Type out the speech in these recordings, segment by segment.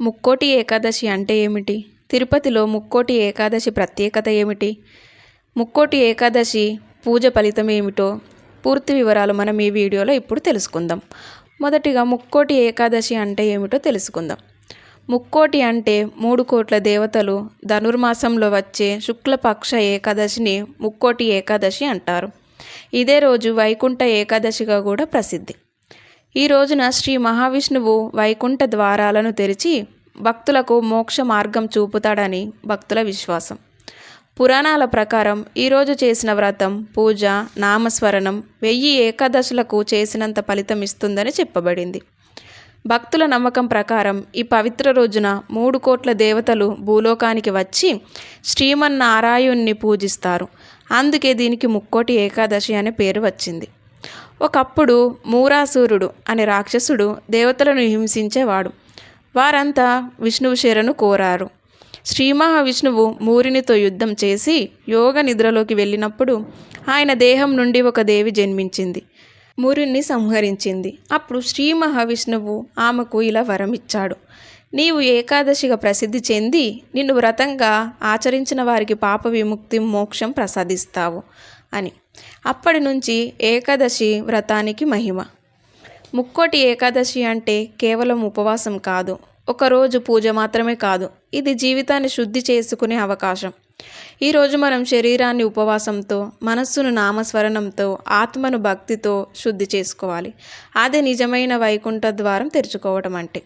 ముక్కోటి ఏకాదశి అంటే ఏమిటి? తిరుపతిలో ముక్కోటి ఏకాదశి ప్రత్యేకత ఏమిటి? ముక్కోటి ఏకాదశి పూజ ఫలితం ఏమిటో పూర్తి వివరాలు మనం ఈ వీడియోలో ఇప్పుడు తెలుసుకుందాం. మొదటిగా ముక్కోటి ఏకాదశి అంటే ఏమిటో తెలుసుకుందాం. ముక్కోటి అంటే మూడు కోట్ల దేవతలు ధనుర్మాసంలో వచ్చే శుక్లపక్ష ఏకాదశిని ముక్కోటి ఏకాదశి అంటారు. ఇదే రోజు వైకుంఠ ఏకాదశిగా కూడా ప్రసిద్ధి. ఈ రోజున శ్రీ మహావిష్ణువు వైకుంఠ ద్వారాలను తెరిచి భక్తులకు మోక్ష మార్గం చూపుతాడని భక్తుల విశ్వాసం. పురాణాల ప్రకారం ఈరోజు చేసిన వ్రతం పూజ నామస్మరణం వెయ్యి ఏకాదశులకు చేసినంత ఫలితం ఇస్తుందని చెప్పబడింది. భక్తుల నమ్మకం ప్రకారం ఈ పవిత్ర రోజున మూడు కోట్ల దేవతలు భూలోకానికి వచ్చి శ్రీమన్నారాయణ్ణి పూజిస్తారు. అందుకే దీనికి ముక్కోటి ఏకాదశి అనే పేరు వచ్చింది. ఒకప్పుడు మూరాసూరుడు అనే రాక్షసుడు దేవతలను హింసించేవాడు. వారంతా విష్ణువు శరణు కోరారు. శ్రీ మహావిష్ణువు మూరినితో యుద్ధం చేసి యోగ నిద్రలోకి వెళ్ళినప్పుడు ఆయన దేహం నుండి ఒక దేవి జన్మించింది. మురిని సంహరించింది. అప్పుడు శ్రీ మహావిష్ణువు ఆమెకు ఇలా వరం ఇచ్చాడు నీవు ఏకాదశిగా ప్రసిద్ధి చెంది నిన్ను వ్రతంగా ఆచరించిన వారికి పాప విముక్తి మోక్షం ప్రసాదిస్తావు. అని. అప్పటి నుంచి ఏకాదశి వ్రతానికి మహిమ. ముక్కోటి ఏకాదశి అంటే కేవలం ఉపవాసం కాదు. ఒకరోజు పూజ మాత్రమే కాదు. ఇది జీవితాన్ని శుద్ధి చేసుకునే అవకాశం. ఈరోజు మనం శరీరాన్ని ఉపవాసంతో మనస్సును నామస్మరణంతో ఆత్మను భక్తితో శుద్ధి చేసుకోవాలి. అదే నిజమైన వైకుంఠ ద్వారం తెరుచుకోవటం అంటే.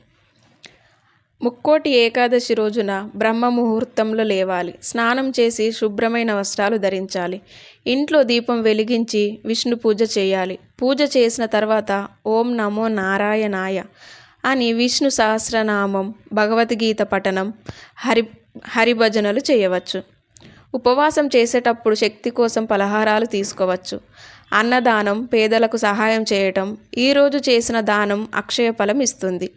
ముక్కోటి ఏకాదశి రోజున బ్రహ్మ ముహూర్తంలో లేవాలి. స్నానం చేసి శుభ్రమైన వస్త్రాలు ధరించాలి. ఇంట్లో దీపం వెలిగించి విష్ణు పూజ చేయాలి. పూజ చేసిన తర్వాత ఓం నమో నారాయణాయ అని విష్ణు సహస్రనామం భగవద్గీత పఠనం హరి హరిభజనలు చేయవచ్చు. ఉపవాసం చేసేటప్పుడు శక్తి కోసం పలహారాలు తీసుకోవచ్చు. అన్నదానం పేదలకు సహాయం చేయటం ఈరోజు చేసిన దానం అక్షయ ఫలం ఇస్తుంది.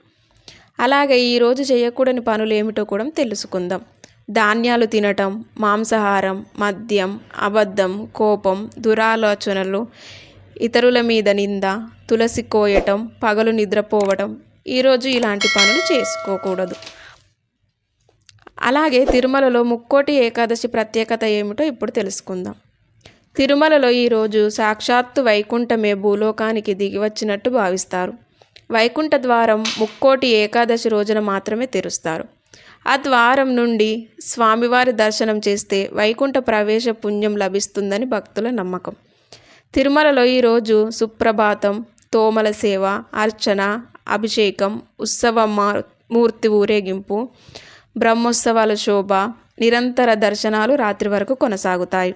అలాగే ఈరోజు చేయకూడని పనులు ఏమిటో కూడా తెలుసుకుందాం. ధాన్యాలు తినటం మాంసాహారం మద్యం అబద్ధం కోపం దురాలోచనలు ఇతరుల మీద నింద తులసి కోయటం పగలు నిద్రపోవటం ఈరోజు ఇలాంటి పనులు చేసుకోకూడదు. అలాగే తిరుమలలో ముక్కోటి ఏకాదశి ప్రత్యేకత ఏమిటో ఇప్పుడు తెలుసుకుందాం. తిరుమలలో ఈరోజు సాక్షాత్తు వైకుంఠమే భూలోకానికి దిగి వచ్చినట్టు భావిస్తారు. వైకుంఠ ద్వారం ముక్కోటి ఏకాదశి రోజున మాత్రమే తెరుస్తారు. ఆ ద్వారం నుండి స్వామివారి దర్శనం చేస్తే వైకుంఠ ప్రవేశ పుణ్యం లభిస్తుందని భక్తుల నమ్మకం. తిరుమలలో ఈరోజు సుప్రభాతం తోమల సేవ అర్చన అభిషేకం ఉత్సవ మూర్తి ఊరేగింపు బ్రహ్మోత్సవాల శోభ నిరంతర దర్శనాలు రాత్రి వరకు కొనసాగుతాయి.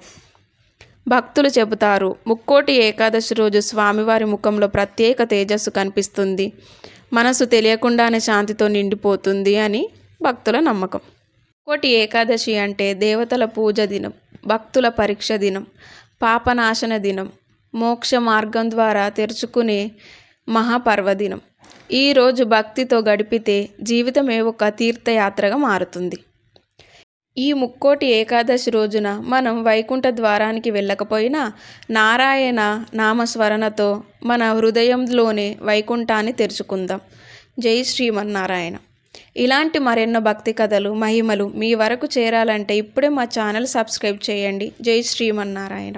భక్తులు చెబుతారు ముక్కోటి ఏకాదశి రోజు స్వామివారి ముఖంలో ప్రత్యేక తేజస్సు కనిపిస్తుంది. మనసు తెలియకుండానే శాంతితో నిండిపోతుంది అని భక్తుల నమ్మకం. ముక్కోటి ఏకాదశి అంటే దేవతల పూజ దినం భక్తుల పరీక్ష దినం పాపనాశన దినం మోక్ష మార్గం ద్వారా తెరుచుకునే మహాపర్వదినం ఈరోజు భక్తితో గడిపితే జీవితమే ఒక తీర్థయాత్రగా మారుతుంది. ఈ ముక్కోటి ఏకాదశి రోజున మనం వైకుంఠ ద్వారానికి వెళ్ళకపోయినా నారాయణ నామస్మరణతో మన హృదయంలోనే వైకుంఠాన్ని తెరుచుకుందాం. జై శ్రీమన్నారాయణ. ఇలాంటి మరెన్నో భక్తి కథలు మహిమలు మీ వరకు చేరాలంటే ఇప్పుడే మా ఛానల్ సబ్స్క్రైబ్ చేయండి. జై శ్రీమన్నారాయణ.